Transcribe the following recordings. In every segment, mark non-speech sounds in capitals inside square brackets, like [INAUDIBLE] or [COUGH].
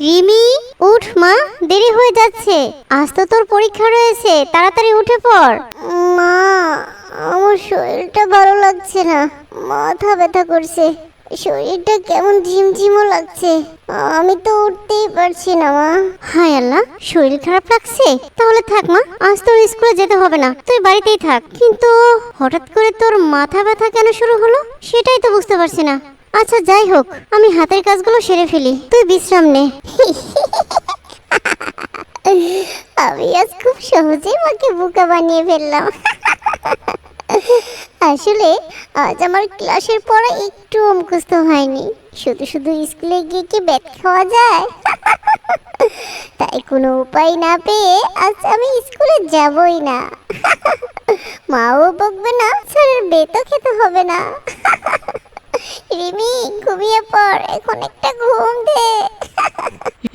রিমি উঠ মা দেরি হয়ে যাচ্ছে। আজ তো তোর পরীক্ষা রয়েছে তাড়াতাড়ি উঠে পড়। মা আমার শরীরটা ভালো লাগছে না। মাথা ব্যথা করছে। শরীরটা কেমন ঝিমঝিমও লাগছে। আমি তো উঠতেই পারছি না মা। হায় আল্লাহ শরীর খারাপ লাগছে? তাহলে থাক মা আজ তোর স্কুলে যেতে হবে না। তুই বাড়িতেই থাক। কিন্তু হঠাৎ করে তোর মাথা ব্যথা কেন শুরু হলো? সেটাই তো বুঝতে পারছি না। আচ্ছা যাই হোক, আমি হাতের কাজগুলো সেরে ফেলি। তুই বিশ্রাম নে। আমি আজ খুব সহজেই মাকে বোকা বানিয়ে ফেললাম। আসলে, আজ আমার ক্লাসের পড়া একটু মুখস্থ হয়নি। শুধু শুধু স্কুলে গিয়ে কি ব্যাট খাওয়া যায়? তাই কোনো উপায় না পেয়ে আজ আমি স্কুলে যাবই না। মাও বকবে না, স্যারের বেতও খেতে হবে না। রিমি ঘুমিয়ে পড় এখন একটা ঘুম দে।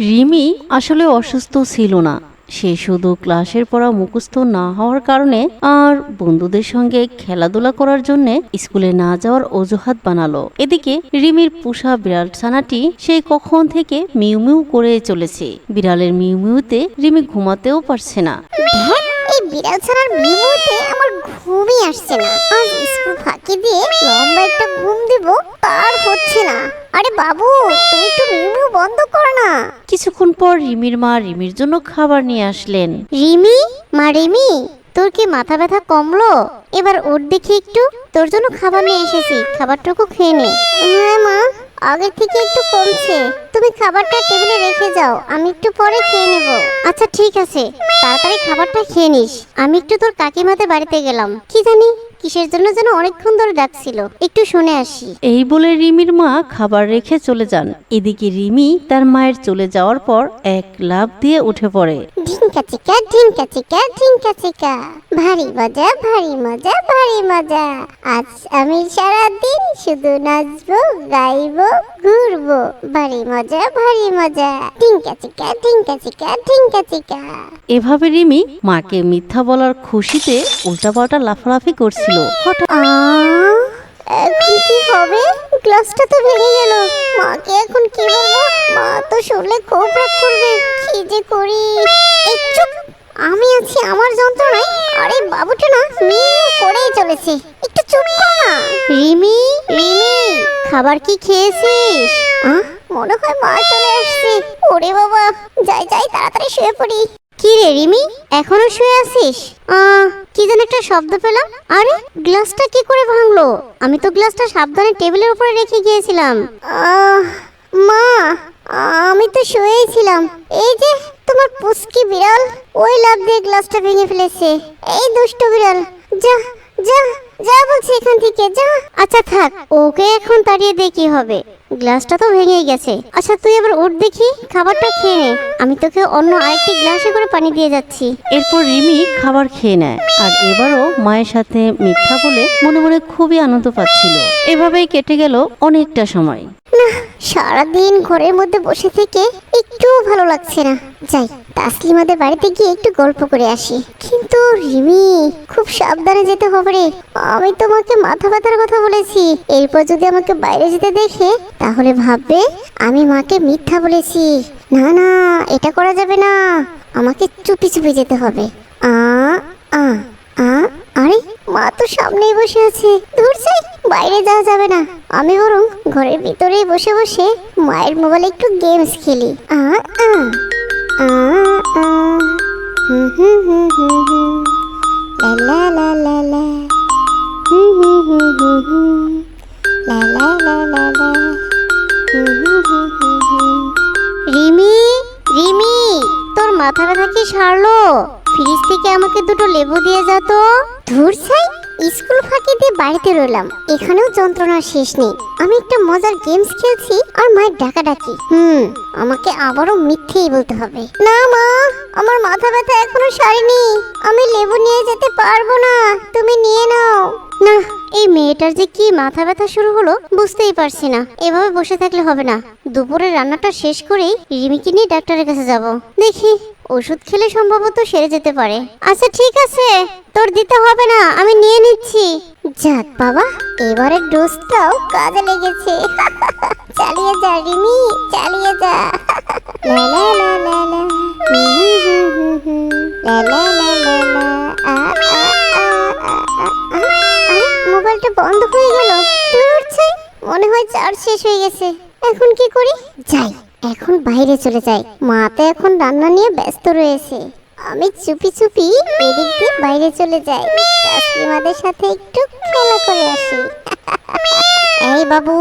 রিমি আসলে অসুস্থ ছিল না। সে শুধু ক্লাসের পড়া মুখস্থ না হওয়ার কারণে আর বন্ধুদের সঙ্গে খেলাধুলা করার জন্য স্কুলে না যাওয়ার অজুহাত বানালো। এদিকে রিমির পোষা বিড়াল ছানাটি সে কখন থেকে মিউ মিউ করে চলেছে। বিড়ালের মিউ মিউতে রিমি ঘুমাতেও পারছে না। বিড়াল ছাড়ার মিমুতে আমার ঘুমই আসছে না। আজ স্কুল ফাঁকি দিয়ে লম্বা একটা ঘুম দিব তার হচ্ছে না। আরে বাবু তুমি একটু মিমু বন্ধ কর না। কিছুক্ষণ পর রিমির মা রিমির জন্য খাবার নিয়ে আসলেন। রিমি? মা রিমি তোর কি মাথা ব্যথা কমলো? এবার ওর দেখি একটু। তোর জন্য খাবার নিয়ে এসেছি খাবারটুকু খেয়ে নে। হ্যাঁ মা। আগের থেকে একটু কমছে। তুমি খাবারটা টেবিলে রেখে যাও, আমি একটু পরে খেয়ে নেব। আচ্ছা ঠিক আছে। তাড়াতাড়ি খাবারটা খেয়ে নিস। আমি একটু তোর কাকিমাতে বাড়িতে গেলাম। কি জানি, কিসের জন্য যেন অনেকক্ষণ ধরে ডাকছিল। একটু শুনে আসি। এই বলে রিমির মা খাবার রেখে চলে যান। এদিকে রিমি তার মায়ের চলে যাওয়ার পর এক লাফ দিয়ে উঠে পড়ে। ঢিঙ্কা চিকা ঢিঙ্কা চিকা চিকা ভারী মজা ভারী মজা ভারী মজা। আজ আমি সারাদিন শুধু নাচবো গাইবো ঘুরবো। ভারী মজা ভারী মজা। ঢিঙ্কা চিকা ঢিঙ্কা চিকা ঢিঙ্কা চিকা এভাবে রিমি মাকে মিথ্যা বলার খুশিতে উল্টাপাল্টা লাফালাফি করছিল। হঠাৎ এখন কি হবে? গ্লাসটা তো ভেঙে গেল। মাকে এখন কি বলব? মা তো শুনলে খুব রাগ করবে। কি যে করি। চুপ, আমি আছি, আমার যন্ত্রণায়। আরে বাবুটা না মিউ করেই চলেছে। একটু চুপ কর না। রিমি রিমি খাবার কি খেয়েছিস? মনে হয় মা চলে আসছে। ওরে বাবা, যাই যাই, তাড়াতাড়ি শুয়ে পড়ি। কি রে রিমি, এখনও শুয়ে আছিস? কি যেন একটা শব্দ পেলাম। আরে, গ্লাসটা কি করে ভাঙলো? আমি তো গ্লাসটা সাবধানে টেবিলের উপরে রেখে গিয়েছিলাম। মা আমি তো শুয়েই ছিলাম। এই যে তোমার পুষ্কি বিড়াল, ওই লাভ দিয়ে গ্লাসটা ভেঙে ফেলেছে। এই দুষ্ট বিড়াল, যা যা যা বলছি এখান থেকে, যা। আচ্ছা থাক, ওকে এখন তাড়িয়ে দিয়ে কি হবে? গ্লাসটা তো ভেঙে গেছে। আচ্ছা তুই এবার উঠ দেখি খাবারটা খেয়ে নে। আমি তোকে অন্য আরেকটি গ্লাসে করে পানি দিয়ে যাচ্ছি। এরপর রিমি খাবার খেয়ে নেয় আর এবারও মায়ের সাথে মিথ্যা বলে মনে মনে খুবই আনন্দ পাচ্ছিল। এভাবেই কেটে গেল অনেকটা সময়। না সারাদিন ঘরের মধ্যে বসে থেকে একটু ভালো লাগছে না। যাই তাসলিমাদের বাড়িতে গিয়ে একটু গল্প করে আসি। কিন্তু রিমি খুব সাবধানে যেতে হবে রে। আমি তোমাকে মাথা ব্যথার কথা বলেছি। এরপর যদি আমাকে বাইরে যেতে দেখে তাহলে ভাববে, আমি মাকে মিথ্যা বলেছি। না না, এটা করা যাবে না। আমাকে চুপি চুপি যেতে হবে। আ আ আ, আরে, মা তো সামনেই বসে আছে। দূর যাই বাইরে যাওয়া যাবে না। আমি বরং ঘরের ভিতরেই বসে বসে মায়ের মোবাইলে একটু গেমস খেলি। আ আ আ আ হুম হুম হুম হুম হুম লা লা লা লা হুম হুম হুম হুম হুম লা লা লা লা লা। রিমি রিমি, তোর মাথা ব্যথা কি সারলো? ফ্রিজ থেকে আমাকে দুটো লেবু দিয়ে যা তো। ধুর ছাই, স্কুল ফাঁকি দিয়ে বাড়িতে রইলাম। এখানেও যন্ত্রণার শেষ নেই। আমি একটা মজার গেমস খেলছি আর মায়ের ডাকা ডাকি হুম, আমাকে আবারও মিথ্যেই বলতে হবে। না মা, আমার মাথা ব্যথা এখনও সারেনি। আমি লেবু নিয়ে যেতে পারব না। তুমি নিয়ে নাও। না এই মেয়েটার যে কি মাথা ব্যথা শুরু হলো বুঝতেই পারছি না। এভাবে বসে থাকলে হবে না। দুপুরের রান্নাটা শেষ করেই রিমিকে নিয়ে ডাক্তারের কাছে যাব। দেখি, ওষুধ খেলে সম্ভবত সেরে যেতে পারে। আচ্ছা ঠিক আছে। তোর দিতে হবে না, আমি নিয়ে নিচ্ছি। যাক বাবা এবারের ডোজটাও কাজে লেগেছে। [LAUGHS] চালিয়ে যা রিমি, চালিয়ে যা। [LAUGHS] লা লা লা লা লা। লা লা লা লা লা। চার্জ শেষ হয়ে গেছে। এখন কি করি? যাই, এখন বাইরে চলে যাই। মা তো এখন রান্না নিয়ে ব্যস্ত রয়েছে। আমি চুপি চুপি এদিক দিয়ে বাইরে চলে যাই। তাসলিমাদের সাথে একটু খেলা করে আসি। এই বাবু,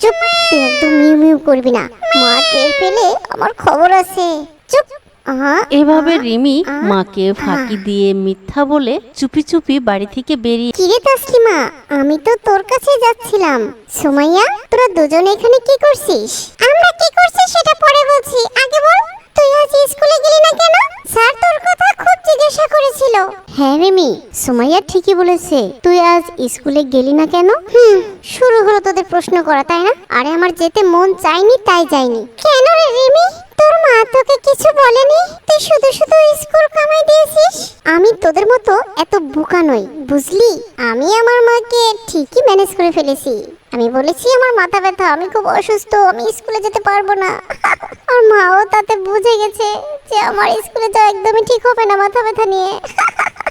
চুপ। তুই একদম মিউ মিউ করবি না। মা টের পেলে আমার খবর আছে। চুপ। এভাবে রিমি মাকে ফাঁকি দিয়ে মিথ্যা বলে চুপি চুপি বাড়ি থেকে বেরিয়ে কিরে তাসলিমা আমি তো তোর কাছে যাচ্ছিলাম। সুমাইয়া তোরা দুজনে এখানে কি করছিস? আমরা কি করছি সেটা পরে বলছি। আগে বল তুই আজ স্কুলে গেলি না কেন স্যার তোর কথা খুব জিজ্ঞাসা করেছিল হ্যাঁ রিমি সুমাইয়া ঠিকই বলেছে। তুই আজ স্কুলে গেলি না কেন? হুম, শুরু হলো তোদের প্রশ্ন করা, তাই না? আরে আমার যেতে মন চাইনি তাই যাইনি কেন রে রিমি? তোর মা তোকে কিছু বলেনি? তুই শুধু শুধু স্কুল কামাই দিয়েছিস? আমি তোদের মতো এত বোকা নই, বুঝলি? আমি আমার মাকে ঠিকই ম্যানেজ করে ফেলেছি। আমি বলেছি, আমার মাথা ব্যথা, আমি খুব অসুস্থ, আমি স্কুলে যেতে পারব না। [LAUGHS] আর মাও তাতে বুঝে গেছে যে আমার স্কুলে যাওয়া একদমই ঠিক হবে না মাথা ব্যথা নিয়ে। [LAUGHS]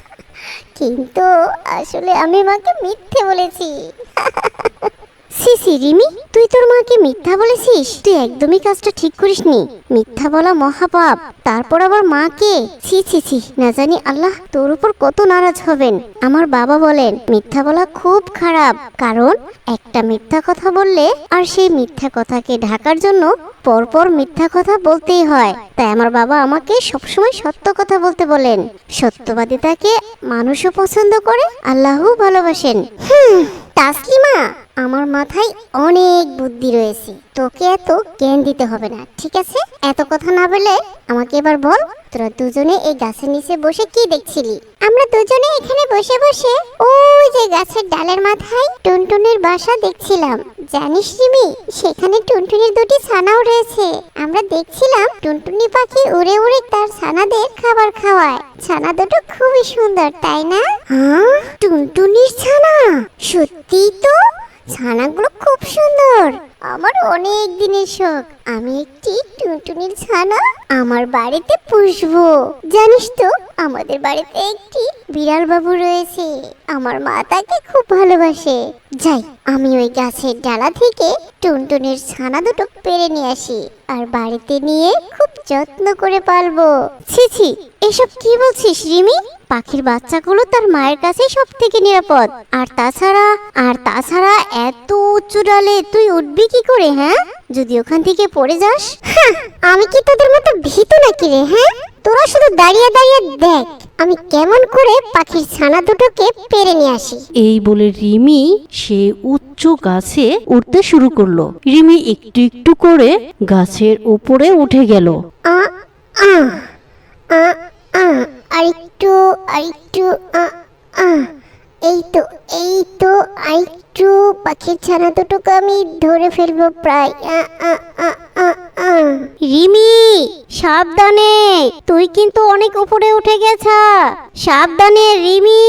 কিন্তু আসলে আমি মাকে মিথ্যে বলেছি। [LAUGHS] সি সি, রিমি, তুই তোর মাকে মিথ্যা বলেছিস? তুই একদমই কাজটা ঠিক করিসনি। মিথ্যা বলা মহাপাপ। তারপর আবার মাকে? ছি ছি ছি, না জানি আল্লাহ তোর উপর কত নারাজ হবেন। আমার বাবা বলেন, মিথ্যা বলা খুব খারাপ। কারণ, একটা মিথ্যা কথা বললে আর সেই মিথ্যা কথাকে ঢাকার জন্য পরপর মিথ্যা কথা বলতেই হয়। তাই আমার বাবা আমাকে সবসময় সত্য কথা বলতে বলেন। সত্যবাদিতাকে মানুষও পছন্দ করে, আল্লাহও ভালোবাসেন। হুম। তাসলিমা, আমার মাথায় অনেক বুদ্ধি রয়েছে। তোকে এত জ্ঞান দিতে হবে না, ঠিক আছে? এত কথা না বলে আমাকে এবার বল, তোরা দুজনে এই গাছের নিচে বসে কি দেখছিলি? আমরা দুজনে এখানে বসে বসে ওই যে গাছের ডালের মাথায় টুনটুনের বাসা দেখছিলাম। জানিস রিমি সেখানে টুনটুনির দুটি ছানাও রয়েছে। আমরা দেখছিলাম টুনটুনি পাখি উড়ে উড়ে তার ছানাদের খাবার খাওয়ায়। ছানা দুটো খুবই সুন্দর তাই না? হ্যাঁ? টুনটুনির ছানা? সত্যি তো? ছানাগুলো খুব সুন্দর। আমার অনেক দিনের শখ। আমি একটি টুনটুনির ছানা আমার বাড়িতে পুষবো। জানিস তো, আমাদের বাড়িতে একটি বিড়াল বাবু রয়েছে। আমার মা তাকে খুব ভালোবাসে। যাই, আমি ওই গাছের ডালা থেকে টুনটুনির ছানা দুটো পেরে নিয়ে আসি আর বাড়িতে নিয়ে খুব যত্ন করে পালবো। ছি ছি, এসব কি বলছিস রিমি? পাখির বাচ্চাগুলো তার মায়ের কাছে সব থেকে নিরাপদ। আর তাছাড়া আর তাছাড়া এত উঁচু ডালে তুই উঠবি কি করে হ্যাঁ? যদি ওখান থেকে পড়ে যাস। আমি কি তোদের মতো ভীতু নাকি রে হ্যাঁ? তোরা শুধু দাঁড়িয়ে দাঁড়িয়ে দেখ আমি কেমন করে পাখির ছানা দুটোকে পেরে নিয়ে আসি। এই বলে রিমি সে উচ্চ গাছে উঠতে শুরু করল। রিমি একটু একটু করে গাছের উপরে উঠে গেল। আ আ আ আ আরেকটু আরেকটু এই তো এই তো আরেকটু পাখির ছানা দুটোকে আমি ধরে ফেলব প্রায়। রিমি সাবধানে। তুই কিন্তু অনেক উপরে উঠে গেছা। সাবধানে রিমি।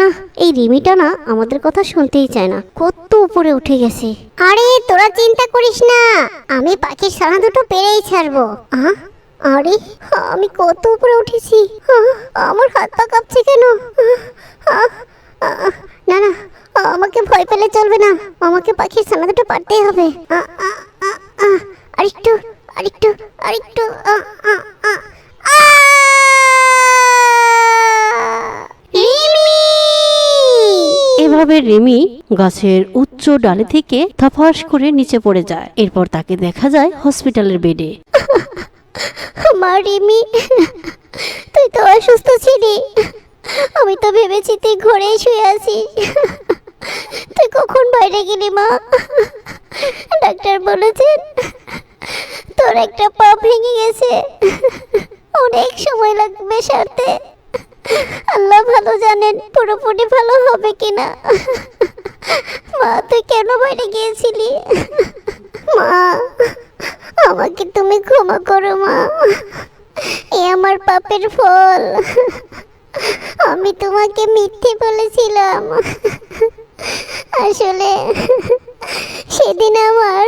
না এই রিমিটা না আমাদের কথা শুনতেই চায় না। কত উপরে উঠে গেছে। আরে তোরা চিন্তা করিস না। আমি পাখির ছানা দুটো পেরেই ছাড়বো। আহ আরে, আমি কত উপরে উঠেছি। আমার হাত পা কাঁপছে কেন? না না, আমাকে ভয় পেলে চলবে না। আমাকে পাখির ছানা দুটো পারতেই হবে। আরেকটু আরেকটু আরেকটু! এভাবে রিমি গাছের উচ্চ ডালে থেকে থফাস করে নিচে পড়ে যায়। এরপর তাকে দেখা যায় হসপিটালের বেডে। মা রিমি তুই তো অসুস্থ ছিলি। আমি তো ভেবেছি তুই ঘরেই শুয়ে আছিস। তুই কখন বাইরে গেলি মা? ডাক্তার বলেছেন, তোর একটা পা ভেঙে গেছে। অনেক সময় লাগবে সারতে। আল্লাহ ভালো জানেন পুরোপুরি ভালো হবে কিনা। মা, তুই কেন বাইরে গিয়েছিলি? মা আমাকে তুমি ক্ষমা করো, মা। এ আমার পাপের ফল। আমি তোমাকে মিথ্যে বলেছিলাম। আসলে সেদিন আমার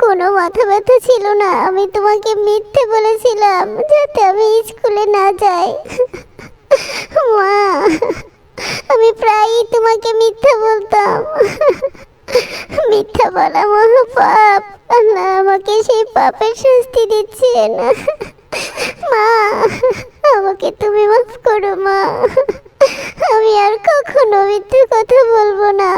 কোনো মাথা ব্যথা ছিল না। আমি তোমাকে মিথ্যে বলেছিলাম যাতে আমি স্কুলে না যাই। মা, আমি প্রায়ই তোমাকে মিথ্যা বলতাম। মিথ্যা বলা মহাপাপ না আমাকে সেই পাপের শাস্তি না মা, আমাকে তুমি মাফ করো, মা। আমি আর কখনো মিথ্যে কথা বলব না।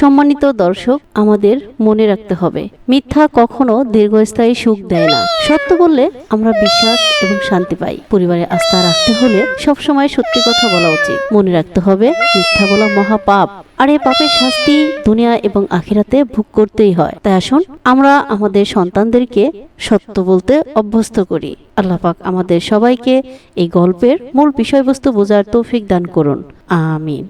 সম্মানিত দর্শক, আমাদের মনে রাখতে হবে, মিথ্যা কখনো দীর্ঘস্থায়ী সুখ দেয় না। সত্য বললে আমরা বিশ্বাস এবং শান্তি পাই। পরিবারে আস্থা রাখতে হলে সবসময় সত্যি কথা বলা উচিত। মনে রাখতে হবে, মিথ্যা বলা মহাপাপ। আর এই পাপের শাস্তি দুনিয়া এবং আখিরাতে ভোগ করতেই হয়। তাই আসুন, আমরা আমাদের সন্তানদেরকে সত্য বলতে অভ্যস্ত করি। আল্লাহ পাক আমাদের সবাইকে এই গল্পের মূল বিষয়বস্তু বোঝার তৌফিক দান করুন। আমিন।